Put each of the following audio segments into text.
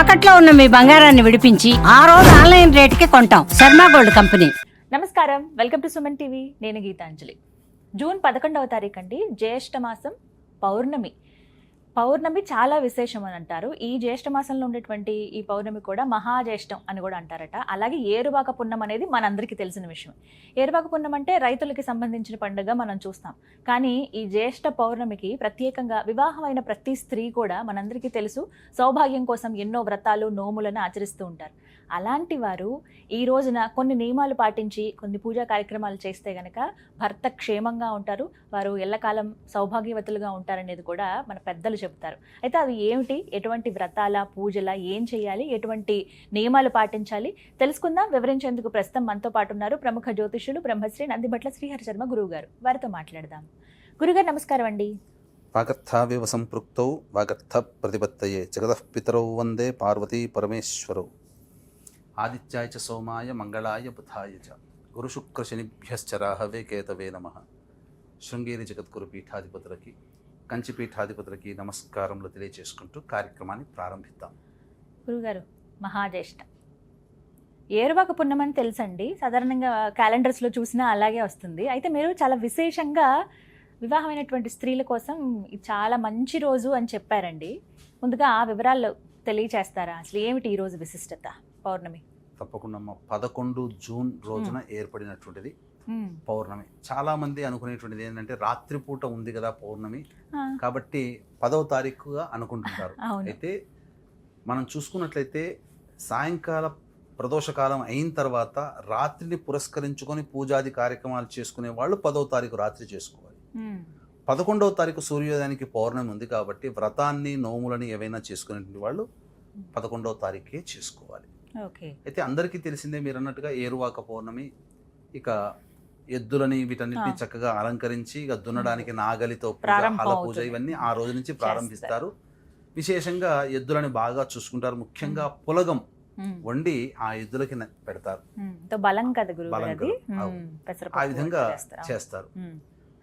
తాకట్లో ఉన్న మీ బంగారాన్ని విడిపించి ఆ రోజు ఆన్లైన్ రేటుకి కొంటాం. Sharma gold company. నమస్కారం. Welcome to Suman TV. నేను గీతాంజలి. జూన్ పదకొండవ తారీఖు అండి జ్యేష్ఠ మాసం పౌర్ణమి. పౌర్ణమి చాలా విశేషం అని అంటారు. ఈ జ్యేష్ఠ మాసంలో ఉండేటువంటి ఈ పౌర్ణమి కూడా మహాజ్యేష్టం అని కూడా అంటారట. అలాగే ఏరువాక పున్నం అనేది మనందరికీ తెలిసిన విషయం. ఏరువాక పున్నం అంటే రైతులకి సంబంధించిన పండుగ మనం చూస్తాం. కానీ ఈ జ్యేష్ఠ పౌర్ణమికి ప్రత్యేకంగా వివాహమైన ప్రతి స్త్రీ కూడా మనందరికీ తెలుసు సౌభాగ్యం కోసం ఎన్నో వ్రతాలు నోములను ఆచరిస్తూ ఉంటారు. అలాంటి వారు ఈ రోజున కొన్ని నియమాలు పాటించి కొన్ని పూజా కార్యక్రమాలు చేస్తే గనక భర్త క్షేమంగా ఉంటారు. వారు ఎల్లకాలం సౌభాగ్యవతులుగా ఉంటారనేది కూడా మన పెద్దలు చెబుతారు. అయితే అవి ఏమిటి? ఎటువంటి వ్రతాల పూజల ఏం చేయాలి? ఎటువంటి నియమాలు పాటించాలి? తెలుసుకుందాం. వివరించేందుకు ప్రస్తుతం మనతో పాటు ఉన్నారు ప్రముఖ జ్యోతిష్యులు బ్రహ్మశ్రీ నందిభట్ల శ్రీహరి శర్మ గురువు గారు వారితో మాట్లాడదాం. గురుగారు నమస్కారం అండి. వాగర్థావివ సంపృక్తౌ వాగర్థ ప్రతిపత్తయే జగతః వందే పార్వతీ పరమేశ్వరౌ. ఆదిత్యాయ చ సోమాయ మంగళాయ బుధాయ చ. గురుశుక్రశనిభ్యశ్చ రాహవే కేతవే నమ. శృంగేరి జగద్గురు పీఠాధిపతులకి కంచి పీఠాధిపతులకి నమస్కారములు తెలియజేసుకుంటూ కార్యక్రమాన్ని ప్రారంభిద్దాం. గురుగారు మహాజ్యేష్ఠ. ఏరువాక పున్నమని తెలుసండి. సాధారణంగా క్యాలెండర్స్లో చూసినా అలాగే వస్తుంది. అయితే మీరు చాలా విశేషంగా వివాహమైనటువంటి స్త్రీల కోసం చాలా మంచి రోజు అని చెప్పారండి. ముందుగా ఆ వివరాలు తెలియచేస్తారా? అసలు ఏమిటి ఈ రోజు విశిష్టత? పౌర్ణమి. తప్పకుండా పదకొండు జూన్ రోజున ఏర్పడినటువంటిది. పౌర్ణమి. చాలామంది అనుకునేటువంటిది ఏంటంటే రాత్రిపూట ఉంది కదా పౌర్ణమి. కాబట్టి పదవ తారీఖుగా అనుకుంటుంటారు. అయితే మనం చూసుకున్నట్లయితే సాయంకాల ప్రదోషకాలం అయిన తర్వాత రాత్రిని పురస్కరించుకొని పూజాది కార్యక్రమాలు చేసుకునే వాళ్ళు పదవ తారీఖు రాత్రి చేసుకోవాలి. పదకొండవ తారీఖు సూర్యోదయానికి పౌర్ణమి ఉంది కాబట్టి వ్రతాన్ని నోములని ఏవైనా చేసుకునేటువంటి వాళ్ళు పదకొండవ తారీఖే చేసుకోవాలి. ఓకే. అయితే అందరికీ తెలిసిందే మీరు అన్నట్టుగా ఏరువాక పౌర్ణమి ఇక ఎద్దులని వీటన్నిటిని. చక్కగా అలంకరించి ఇక దున్నడానికి నాగలితో పూజ హల పూజ. ఇవన్నీ ఆ రోజు నుంచి ప్రారంభిస్తారు. విశేషంగా ఎద్దులని బాగా చూసుకుంటారు. ముఖ్యంగా పులగం. వండి ఆ ఎద్దులకి పెడతారు. బలం కదా గురువు ఆ విధంగా చేస్తారు.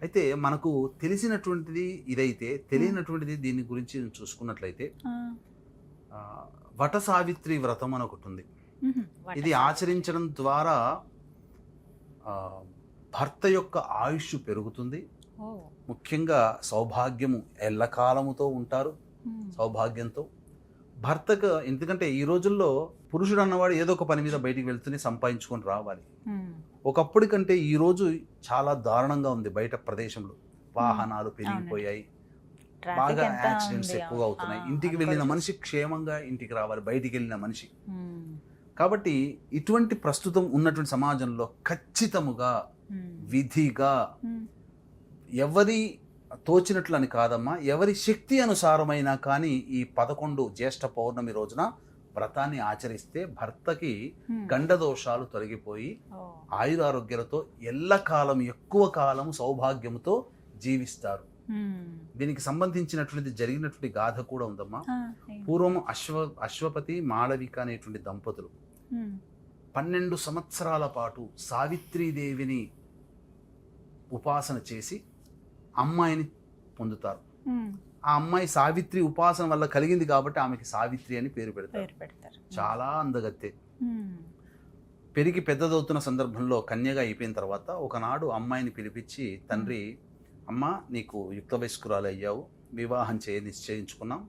అయితే మనకు తెలిసినటువంటిది ఇదైతే తెలియనటువంటిది దీని గురించి చూసుకున్నట్లయితే వట సావిత్రి వ్రతం అని ఒకటి ఉంది. ఇది ఆచరించడం ద్వారా ఆ, భర్త యొక్క ఆయుష్ పెరుగుతుంది. ముఖ్యంగా సౌభాగ్యము ఎల్లకాలముతో ఉంటారు. సౌభాగ్యంతో భర్తకు ఎందుకంటే ఈ రోజుల్లో పురుషుడు అన్నవాడు ఏదో ఒక పని మీద బయటికి వెళ్తూనే సంపాదించుకొని రావాలి మ్మ్. ఒకప్పటి కంటే ఈ రోజు చాలా దారుణంగా ఉంది బయట ప్రదేశంలో వాహనాలు పెరిగిపోయాయి బాగా యాక్సిడెంట్స్? ఎక్కువగా అవుతున్నాయి ఇంటికి వెళ్ళిన మనిషి క్షేమంగా ఇంటికి రావాలి బయటికి వెళ్ళిన మనిషి. కాబట్టి ఇటువంటి ప్రస్తుతం ఉన్నటువంటి సమాజంలో ఖచ్చితముగా. విధిగా. ఎవరి తోచినట్లు అని కాదమ్మా ఎవరి శక్తి అనుసారమైనా కానీ ఈ పదకొండు జ్యేష్ఠ పౌర్ణమి రోజున వ్రతాన్ని ఆచరిస్తే భర్తకి. గండదోషాలు తొలగిపోయి. ఆయురారోగ్యాలతో ఎల్లకాలం ఎక్కువ కాలం సౌభాగ్యంతో జీవిస్తారు. దీనికి సంబంధించినటువంటి జరిగినటువంటి గాథ కూడా ఉందమ్మా? పూర్వం అశ్వ అశ్వపతి మాళవిక అనేటువంటి దంపతులు. పన్నెండు సంవత్సరాల పాటు సావిత్రీదేవిని ఉపాసన చేసి అమ్మాయిని పొందుతారు. ఆ అమ్మాయి సావిత్రి ఉపాసన వల్ల కలిగింది కాబట్టి ఆమెకి సావిత్రి అని పేరు పెడతారు. చాలా అందగత్తె. పెరిగి పెద్దదవుతున్న సందర్భంలో కన్యగా అయిపోయిన తర్వాత ఒకనాడు అమ్మాయిని పిలిపించి తండ్రి అమ్మ నీకు యుక్త వయస్కురాలు అయ్యావు వివాహం చేయ నిశ్చయించుకున్నాం.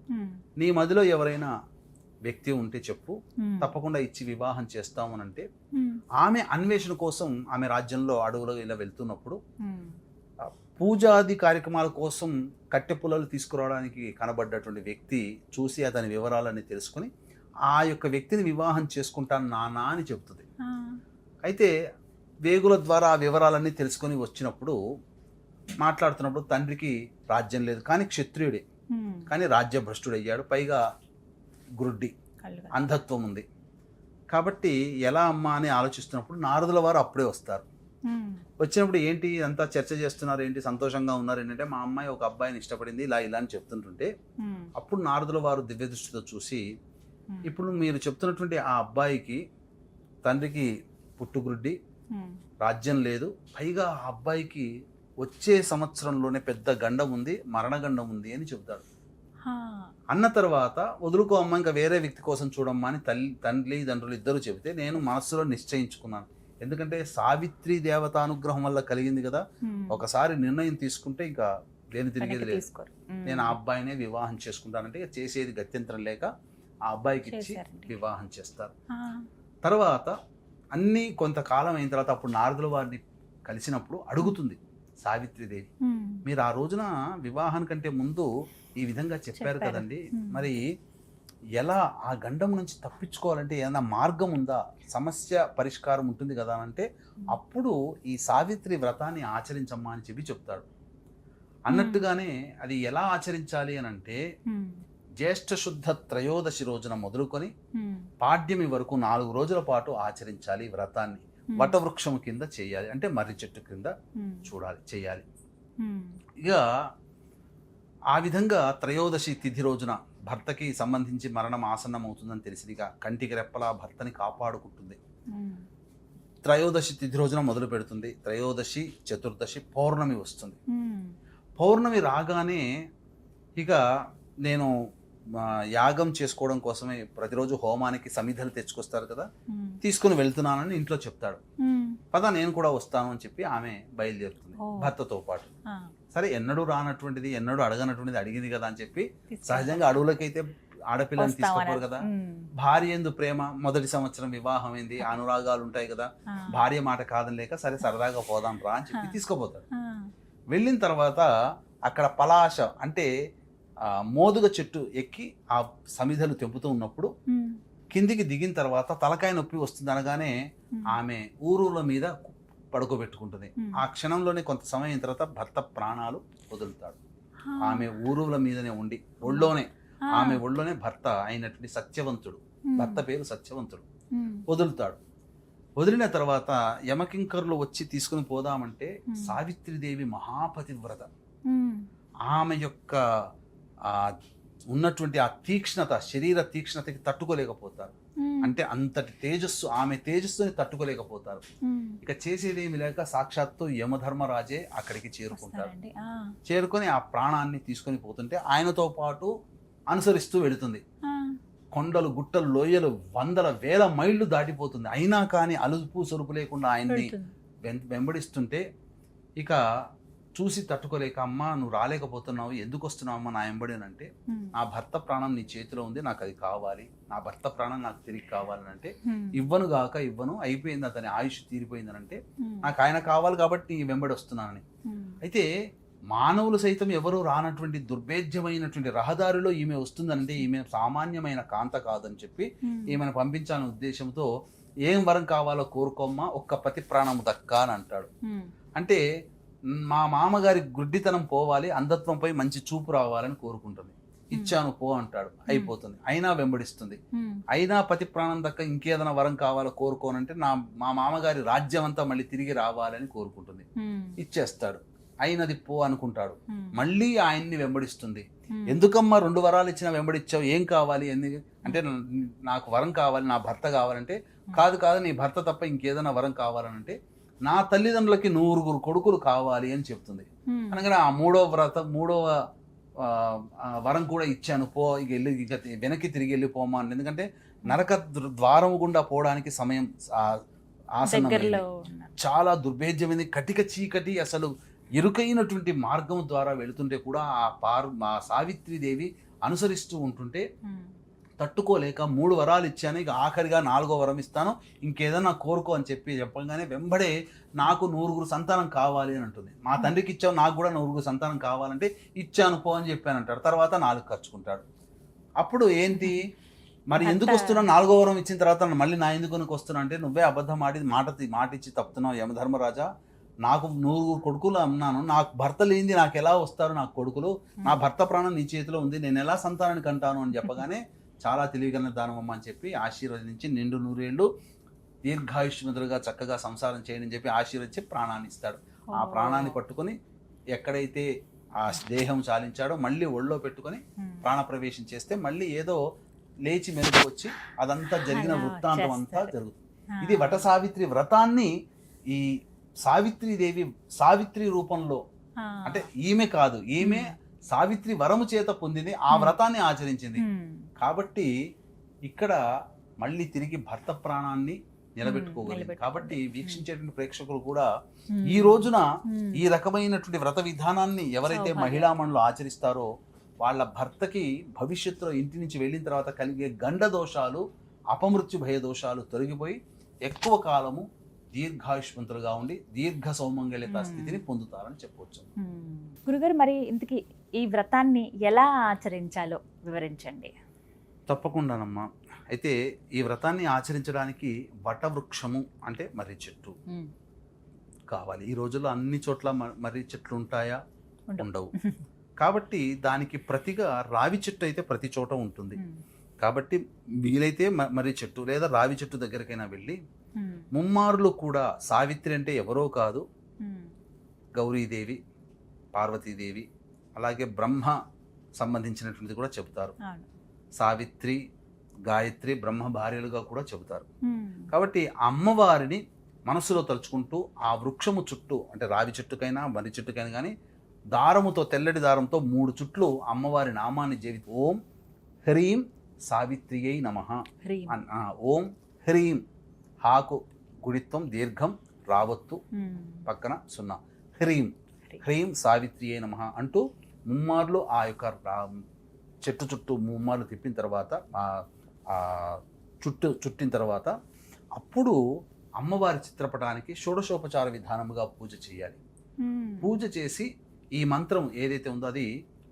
నీ మదిలో ఎవరైనా వ్యక్తి ఉంటే చెప్పు. తప్పకుండా ఇచ్చి వివాహం చేస్తాము అని అంటే. ఆమె అన్వేషణ కోసం ఆమె రాజ్యంలో అడవులో ఇలా వెళ్తున్నప్పుడు పూజాది కార్యక్రమాల కోసం కట్టె పుల్లలు తీసుకురావడానికి కనబడ్డటువంటి వ్యక్తి చూసి అతని వివరాలన్నీ తెలుసుకుని ఆ యొక్క వ్యక్తిని వివాహం చేసుకుంటాను నానా అని చెబుతుంది. అయితే వేగుల ద్వారా ఆ వివరాలన్నీ తెలుసుకొని వచ్చినప్పుడు మాట్లాడుతున్నప్పుడు తండ్రికి రాజ్యం లేదు కానీ క్షత్రియుడే. కానీ రాజ్యభ్రష్టుడయ్యాడు పైగా గురుడ్డి. అంధత్వం ఉంది కాబట్టి ఎలా అమ్మా అని ఆలోచిస్తున్నప్పుడు నారదుల వారు అప్పుడే వస్తారు. వచ్చినప్పుడు ఏంటి అంతా చర్చ చేస్తున్నారు ఏంటి సంతోషంగా ఉన్నారు ఏంటంటే మా అమ్మాయి ఒక అబ్బాయిని ఇష్టపడింది ఇలా ఇలా అని చెప్తుంటుంటే. అప్పుడు నారదుల వారు దివ్య దృష్టితో చూసి. ఇప్పుడు మీరు చెప్తున్నటువంటి ఆ అబ్బాయికి తండ్రికి పుట్టుగురుడ్డి మ్మ్. రాజ్యం లేదు పైగా ఆ అబ్బాయికి వచ్చే సంవత్సరంలోనే పెద్ద గండం ఉంది మరణగండం ఉంది అని చెప్తాడు హా. అన్న తర్వాత వదులుకో అమ్మ ఇంకా వేరే వ్యక్తి కోసం చూడమ్మా అని తల్లి తండ్రి తండ్రులు ఇద్దరు చెబితే నేను మనస్సులో నిశ్చయించుకున్నాను ఎందుకంటే సావిత్రి దేవతానుగ్రహం వల్ల కలిగింది కదా. ఒకసారి నిర్ణయం తీసుకుంటే ఇంకా దేని తిరిగేది లేదు. నేను ఆ అబ్బాయినే వివాహం చేసుకుంటానంటే చేసేది గత్యంతరం లేక ఆ అబ్బాయికి ఇచ్చి. వివాహం చేస్తారు. తర్వాత అన్ని కొంతకాలం అయిన తర్వాత అప్పుడు నారదుల వారిని కలిసినప్పుడు అడుగుతుంది సావిత్రిదేవి. మీరు ఆ రోజున వివాహానికంటే ముందు ఈ విధంగా చెప్పారు. కదండి. మరి ఎలా ఆ గండం నుంచి తప్పించుకోవాలంటే ఏదైనా మార్గం ఉందా సమస్య పరిష్కారం ఉంటుంది కదా అంటే అప్పుడు ఈ సావిత్రి వ్రతాన్ని ఆచరించమ్మా అని చెప్పి చెప్తాడు అన్నట్టుగానే అది ఎలా ఆచరించాలి అని అంటే. జ్యేష్ఠ శుద్ధ త్రయోదశి రోజున మొదలుకొని. పాడ్యమి వరకు నాలుగు రోజుల పాటు ఆచరించాలి వ్రతాన్ని. వటవృక్షం కింద చేయాలి అంటే మర్రి చెట్టు కింద హ్మ్. చూడాలి చేయాలి హ్మ్. ఇక ఆ విధంగా త్రయోదశి తిథి రోజున భర్తకి సంబంధించి మరణం ఆసన్నం అవుతుందని తెలిసిందిగా కంటికి రెప్పలా భర్తని కాపాడుకుంటుంది. త్రయోదశి తిథి రోజున మొదలు పెడుతుంది త్రయోదశి చతుర్దశి పౌర్ణమి వస్తుంది. పౌర్ణమి రాగానే ఇక నేను యాగం చేసుకోవడం కోసమే ప్రతిరోజు హోమానికి సమిధలు తెచ్చుకొస్తారు కదా. తీసుకుని వెళ్తున్నానని ఇంట్లో చెప్తాడు. పద నేను కూడా వస్తాను అని చెప్పి ఆమె బయలుదేరుతుంది. భర్తతో పాటు. సరే ఎన్నడూ రానటువంటిది ఎన్నడూ అడగనటువంటిది అడిగింది కదా అని చెప్పి సహజంగా అడవులకైతే ఆడపిల్లని తీసుకోపోరు కదా. భార్య ఎందు ప్రేమ మొదటి సంవత్సరం వివాహం అయింది అనురాగాలు ఉంటాయి కదా. భార్య మాట కాదని లేక సరే సరదాగా పోదాం రా అని చెప్పి. తీసుకుపోతాడు. వెళ్ళిన తర్వాత అక్కడ పలాశ అంటే మోదుగ చెట్టు ఎక్కి ఆ సమిధలు తెంపుతూ ఉన్నప్పుడు. కిందికి దిగిన తర్వాత తలకాయ నొప్పి వస్తుంది అనగానే. ఆమె ఊరుల మీద పడుకోబెట్టుకుంటుంది. ఆ క్షణంలోనే కొంత సమయం అయిన తర్వాత భర్త ప్రాణాలు వదులుతాడు. ఆమె ఊరుల మీదనే ఉండి ఒళ్ళోనే. ఆమె ఒళ్ళోనే భర్త అయినటువంటి సత్యవంతుడు. భర్త పేరు సత్యవంతుడు. వదులుతాడు వదిలిన తర్వాత యమకింకర్లు వచ్చి తీసుకుని పోదామంటే. సావిత్రిదేవి మహాపతివ్రత. ఆమె యొక్క ఆ ఉన్నటువంటి ఆ తీక్ష్ణత శరీర తీక్ష్ణతకి తట్టుకోలేకపోతారు. అంటే అంతటి తేజస్సు ఆమె తేజస్సుని తట్టుకోలేకపోతారు. ఇక చేసేది ఏమి లేక సాక్షాత్తు యమధర్మరాజే అక్కడికి. ఆ. చేరుకొని ఆ ప్రాణాన్ని తీసుకొని పోతుంటే ఆయనతో పాటు అనుసరిస్తూ వెళుతుంది. కొండలు గుట్టలు లోయలు వందల వేల మైళ్ళు దాటిపోతుంది అయినా కానీ అలుపు సొరుపు లేకుండా ఆయన్ని వెంబడిస్తుంటే ఇక చూసి తట్టుకోలేక అమ్మ నువ్వు రాలేకపోతున్నావు ఎందుకు వస్తున్నావు అమ్మ నా వెంబడి అని అంటే హ్మ్. నా భర్త ప్రాణం నీ చేతిలో ఉంది నాకు అది కావాలి నా భర్త ప్రాణం నాకు తిరిగి కావాలని అంటే హ్మ్. ఇవ్వను గాక ఇవ్వను అయిపోయింది అతని ఆయుష్ తీరిపోయిందని అంటే హ్మ్. నాకు ఆయన కావాలి కాబట్టి నీ వెంబడి వస్తున్నానని. అయితే మానవులు సైతం ఎవరు రానటువంటి దుర్భేద్యమైనటువంటి రహదారిలో ఈమె వస్తుందంటే ఈమె సామాన్యమైన కాంత కాదని చెప్పి. ఈమెను పంపించాలనే ఉద్దేశంతో ఏం వరం కావాలో కోరుకోమ్మా ఒక్క పతి ప్రాణము దక్క అని అంటాడు. అంటే మా మామగారి గుడ్డితనం పోవాలి అంధత్వంపై మంచి చూపు రావాలని కోరుకుంటుంది. ఇచ్చాను పో అంటాడు. అయిపోతుంది. అయినా వెంబడిస్తుంది. అయినా పతి ప్రాణం దక్క ఇంకేదైనా వరం కావాలో కోరుకోనంటే నా మా మామగారి రాజ్యం అంతా మళ్ళీ తిరిగి రావాలని కోరుకుంటుంది. ఇచ్చేస్తాడు. అయినది పో అనుకుంటాడు. మళ్ళీ ఆయన్ని వెంబడిస్తుంది. ఎందుకమ్మా రెండు వరాలు ఇచ్చినా వెంబడిచ్చావు? ఏం కావాలి? ఎందుకు అంటే నాకు వరం కావాలి నా భర్త కావాలంటే కాదు కాదు నీ భర్త తప్ప ఇంకేదైనా వరం కావాలనంటే నా తల్లిదండ్రులకి నూరుగురు కొడుకులు కావాలి అని చెప్తుంది. అనగానే ఆ మూడవ వ్రత మూడవ వరం కూడా ఇచ్చాను పో ఇక వెళ్ళి ఇక వెనక్కి తిరిగి వెళ్ళిపోమా అని ఎందుకంటే నరక ద్వారము గుండా పోవడానికి సమయం ఆ- ఆసన్నమైంది దగ్గరలో ఉన్నారు. చాలా దుర్భేద్యమైంది కటిక చీకటి అసలు ఇరుకైనటువంటి మార్గం ద్వారా వెళుతుంటే కూడా ఆ పార్ మా సావిత్రిదేవి అనుసరిస్తూ ఉంటుంటే. తట్టుకోలేక మూడు వరాలు ఇచ్చాను ఇక ఆఖరిగా నాలుగో వరం ఇస్తాను. ఇంకేదన్నా కోరుకో అని చెప్పి చెప్పగానే వెంబడే నాకు నూరుగురు సంతానం కావాలి అని అంటుంది. మా తండ్రికి ఇచ్చావు నాకు కూడా నూరుగురు సంతానం కావాలంటే ఇచ్చాను పో అని చెప్పాను అంటాడు. తర్వాత నాలుగు ఖర్చుకుంటాడు. అప్పుడు ఏంటి? మరి ఎందుకు వస్తున్నా? నాలుగో వరం ఇచ్చిన తర్వాత మళ్ళీ నా ఎందుకు నీకు వస్తున్నా అంటే నువ్వే అబద్ధం ఆడి మాట మాట ఇచ్చి తప్పుతున్నావు యమధర్మరాజా నాకు నూరుగురు కొడుకులు అన్నాను. నాకు భర్త లేనిది నాకు ఎలా వస్తారు నాకు కొడుకులు? నా భర్త ప్రాణం నీ చేతిలో ఉంది నేను ఎలా సంతానాన్ని కంటాను అని చెప్పగానే చాలా తెలివిగల దానమమ్మ అని చెప్పి ఆశీర్వదించి నిండు నూరేళ్ళు దీర్ఘాయుష్మంతులుగా చక్కగా సంసారం చేయని చెప్పి ఆశీర్వదించి ప్రాణాన్ని ఇస్తాడు ఆ. ప్రాణాన్ని పట్టుకొని ఎక్కడైతే ఆ దేహం చాలించాడో మళ్ళీ ఒళ్ళో పెట్టుకొని. ప్రాణప్రవేశం చేస్తే మళ్ళీ ఏదో లేచి మెరుగు వచ్చి అదంతా జరిగిన వృత్తాంతం అంతా. జరుగుతుంది. ఇది వట సావిత్రి వ్రతాన్ని ఈ సావిత్రి దేవి సావిత్రి రూపంలో. అంటే ఈమె కాదు ఈమె సావిత్రి వరము చేత పొందింది ఆ. వ్రతాన్ని ఆచరించింది. కాబట్టి ఇక్కడ మళ్ళీ తిరిగి భర్త ప్రాణాన్ని నిలబెట్టుకోగలిగింది. కాబట్టి వీక్షించేటువంటి ప్రేక్షకులు కూడా. ఈ రోజున. ఈ రకమైనటువంటి వ్రత విధానాన్ని ఎవరైతే. మహిళా మండలు ఆచరిస్తారో వాళ్ళ భర్తకి భవిష్యత్తులో ఇంటి నుంచి వెళ్ళిన తర్వాత కలిగే గండ దోషాలు అపమృత్యు భయ దోషాలు తొలగిపోయి ఎక్కువ కాలము దీర్ఘాయుష్మంతులుగా ఉండి దీర్ఘ సౌమంగళ్యత Hmm. స్థితిని పొందుతారని చెప్పవచ్చు. గురుగారు మరి ఇంతకీ ఈ వ్రతాన్ని ఎలా ఆచరించాలో వివరించండి తప్పకుండానమ్మా. అయితే ఈ వ్రతాన్ని ఆచరించడానికి వటవృక్షము అంటే మర్రి చెట్టు. కావాలి. ఈ రోజుల్లో అన్ని చోట్ల మర్రి చెట్లు ఉంటాయా ఉండవు. కాబట్టి దానికి ప్రతిగా రావి చెట్టు అయితే ప్రతి చోట ఉంటుంది. కాబట్టి వీలైతే మర్రి చెట్టు లేదా రావి చెట్టు దగ్గరికైనా వెళ్ళి. ముమ్మారులు కూడా సావిత్రి అంటే ఎవరో కాదు. గౌరీదేవి పార్వతీదేవి అలాగే బ్రహ్మ సంబంధించినటువంటిది కూడా చెబుతారు. సావిత్రి గాయత్రి బ్రహ్మ భార్యలుగా కూడా చెబుతారు. కాబట్టి అమ్మవారిని మనసులో తలుచుకుంటూ ఆ వృక్షము చుట్టూ అంటే రావి చెట్టుకైనా మర్రి చెట్టుకైనా కానీ దారముతో తెల్లటి దారంతో మూడు చుట్లు అమ్మవారి నామాన్ని జవి ఓం హ్రీం సావిత్రియై నమ హ్రీం. ఓం హ్రీం హాకు గుడిత్వం దీర్ఘం రావత్తు. పక్కన సున్నా హ్రీం హ్రీం. సావిత్రియై నమ అంటూ ముమ్మార్లు ఆ యొక్క చెట్టు చుట్టూ ముమ్మార్లు తిప్పిన తర్వాత చుట్టు చుట్టిన తర్వాత అప్పుడు అమ్మవారి చిత్రపటానికి షోడశోపచార విధానముగా పూజ చేయాలి. పూజ చేసి ఈ మంత్రం ఏదైతే ఉందో అది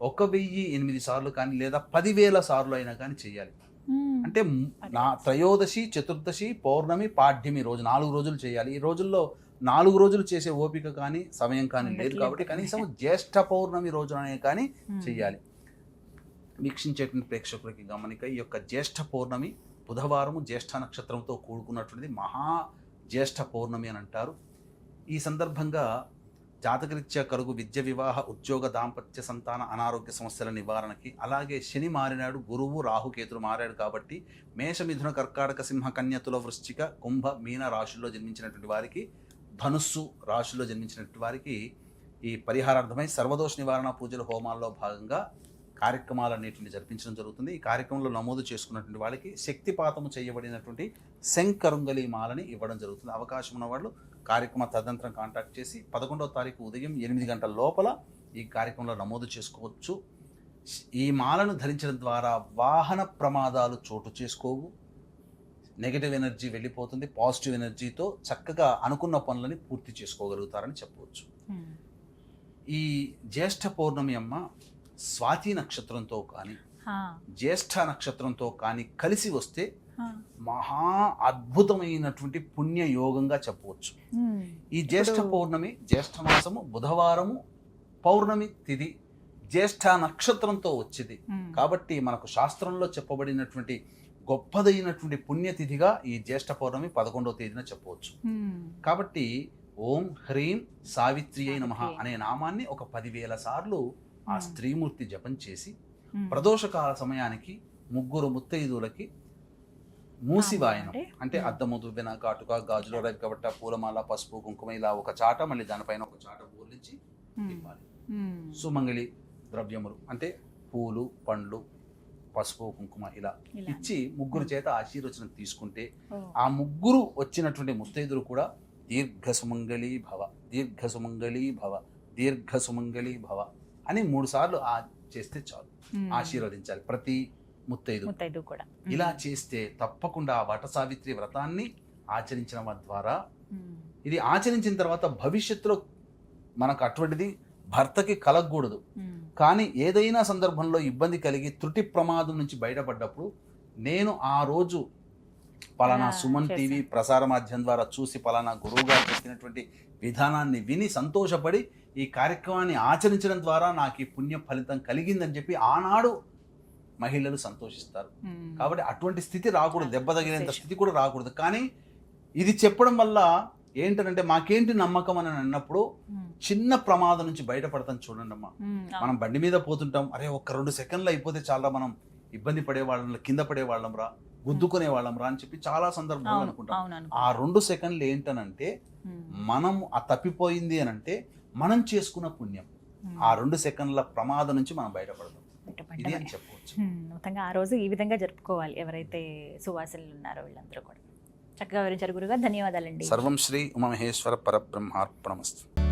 ఒక వెయ్యి ఎనిమిది సార్లు కానీ లేదా పదివేల సార్లు అయినా కానీ చేయాలి. అంటే నా త్రయోదశి చతుర్దశి పౌర్ణమి పాడ్యమి రోజు నాలుగు రోజులు చేయాలి ఈ రోజుల్లో నాలుగు రోజులు చేసే ఓపిక కానీ సమయం కానీ లేదు కాబట్టి. కనీసం జ్యేష్ఠ పౌర్ణమి రోజుననే కానీ. చేయాలి వీక్షించేటువంటి ప్రేక్షకులకి గమనిక ఈ యొక్క జ్యేష్ఠ పౌర్ణమి బుధవారము జ్యేష్ఠ నక్షత్రంతో కూడుకున్నటువంటిది మహా జ్యేష్ఠ పౌర్ణమి అని అంటారు. ఈ సందర్భంగా జాతకరీత్యా కలుగు విద్య వివాహ ఉద్యోగ దాంపత్య సంతాన అనారోగ్య సమస్యల నివారణకి అలాగే శని మారినాడు గురువు రాహుకేతులు మారాడు కాబట్టి మేషమిథున కర్కాటక సింహ కన్యతుల వృశ్చిక కుంభ మీన రాశుల్లో జన్మించినటువంటి వారికి ధనుస్సు రాశుల్లో జన్మించినటువంటి వారికి ఈ పరిహారార్థమై సర్వదోష నివారణ పూజల హోమాల్లో భాగంగా కార్యక్రమాలన్నింటిని జరిపించడం జరుగుతుంది. ఈ కార్యక్రమంలో నమోదు చేసుకున్నటువంటి వాళ్ళకి శక్తిపాతము చేయబడినటువంటి శంకరుంగలి మాలని ఇవ్వడం జరుగుతుంది. అవకాశం ఉన్న వాళ్ళు కార్యక్రమ తదనంతరం కాంటాక్ట్ చేసి పదకొండవ తారీఖు ఉదయం ఎనిమిది గంటల లోపల ఈ కార్యక్రమంలో నమోదు చేసుకోవచ్చు. ఈ మాలను ధరించడం ద్వారా వాహన ప్రమాదాలు చోటు చేసుకోవు. నెగటివ్ ఎనర్జీ వెళ్ళిపోతుంది. పాజిటివ్ ఎనర్జీతో చక్కగా అనుకున్న పనులని పూర్తి చేసుకోగలుగుతారని చెప్పవచ్చు. ఈ జ్యేష్ఠ పౌర్ణమి అమ్మ స్వాతి నక్షత్రంతో కానీ. జ్యేష్ఠ నక్షత్రంతో కానీ కలిసి వస్తే. మహా అద్భుతమైనటువంటి పుణ్య యోగంగా చెప్పవచ్చు. ఈ జ్యేష్ఠ పౌర్ణమి జ్యేష్ఠ మాసము బుధవారము పౌర్ణమి తిథి జ్యేష్ఠ నక్షత్రంతో వచ్చింది. కాబట్టి మనకు శాస్త్రంలో చెప్పబడినటువంటి గొప్పదైనటువంటి పుణ్యతిథిగా ఈ జ్యేష్ఠ పౌర్ణమి పదకొండవ తేదీన చెప్పవచ్చు. కాబట్టి ఓం హ్రీం సావిత్రి అయి నమ సావిత్రి. అనే నామాన్ని ఒక పదివేల సార్లు ఆ. స్త్రీమూర్తి జపం చేసి. ప్రదోషకాల సమయానికి ముగ్గురు ముత్తైదువులకి మూసివాయనం అంటే? అంటే ఉమ్. అద్దము దువ్వెన కాటుక గాజుల రవి కబట్ట పూలమాల పసుపు కుంకుమ ఇలా ఒక చాట మళ్ళీ దానిపైన ఒక చాట బోర్లించి ఉమ్. ఇవ్వాలి. సుమంగళి ద్రవ్యములు అంటే పూలు పండ్లు పసుపు కుంకుమ ఇలా. ఇచ్చి ముగ్గురు చేత ఆశీర్వచనం తీసుకుంటే. ఆ ముగ్గురు వచ్చినటువంటి ముత్తైదులు కూడా దీర్ఘ సుమంగళి భవ దీర్ఘ సుమంగళి భవ దీర్ఘ సుమంగళి భవ అని మూడు సార్లు ఆ చేస్తే చాలు. ఆశీర్వదించాలి ప్రతి ముత్తైదు కూడా ఇలా చేస్తే తప్పకుండా ఆ వట సావిత్రి వ్రతాన్ని ఆచరించడం ద్వారా. ఇది ఆచరించిన తర్వాత భవిష్యత్తులో మనకు అటువంటిది భర్తకి కలగకూడదు. కానీ ఏదైనా సందర్భంలో ఇబ్బంది కలిగి త్రుటి ప్రమాదం నుంచి బయటపడ్డప్పుడు నేను ఆ రోజు పలానా సుమన్. టీవీ ప్రసార మాధ్యమం ద్వారా చూసి పలానా గురువు గారు చెప్పినటువంటి విధానాన్ని విని సంతోషపడి ఈ కార్యక్రమాన్ని ఆచరించడం ద్వారా నాకు ఈ పుణ్య ఫలితం కలిగిందని చెప్పి ఆనాడు మహిళలు సంతోషిస్తారు. కాబట్టి అటువంటి స్థితి రాకూడదు దెబ్బ తగిలేంత. స్థితి కూడా రాకూడదు కానీ ఇది చెప్పడం వల్ల ఏంటంటే మాకేంటి నమ్మకం అని అన్నప్పుడు. చిన్న ప్రమాదం నుంచి బయటపడతాం చూడండి అమ్మా. మనం బండి మీద పోతుంటాం అరే ఒక్క రెండు సెకండ్లు అయిపోతే చాలా మనం ఇబ్బంది పడే వాళ్ళం కింద పడే వాళ్ళం రా గుద్దుకునే వాళ్ళం రా అని చెప్పి చాలా సందర్భాలు అవును అనుకుంటాం. ఆ రెండు సెకండ్లు ఏంటనంటే. మనం ఆ తప్పిపోయింది అని అంటే మనం చేసుకున్న పుణ్యం. ఆ రెండు సెకండ్ల ప్రమాదం నుంచి మనం బయటపడదాం బయట ఇది. అని చెప్పుకోవచ్చు హ్మ్, మొత్తంగా ఆ రోజు ఈ విధంగా జరుపుకోవాలి ఎవరైతే సువాసులు ఉన్నారో వీళ్ళందరూ కూడా. చక్కగా వివరించారు గురుగారు. ధన్యవాదాలండి. సర్వం శ్రీ ఉమమహేశ్వర పరబ్రహ్మార్పణమస్తు.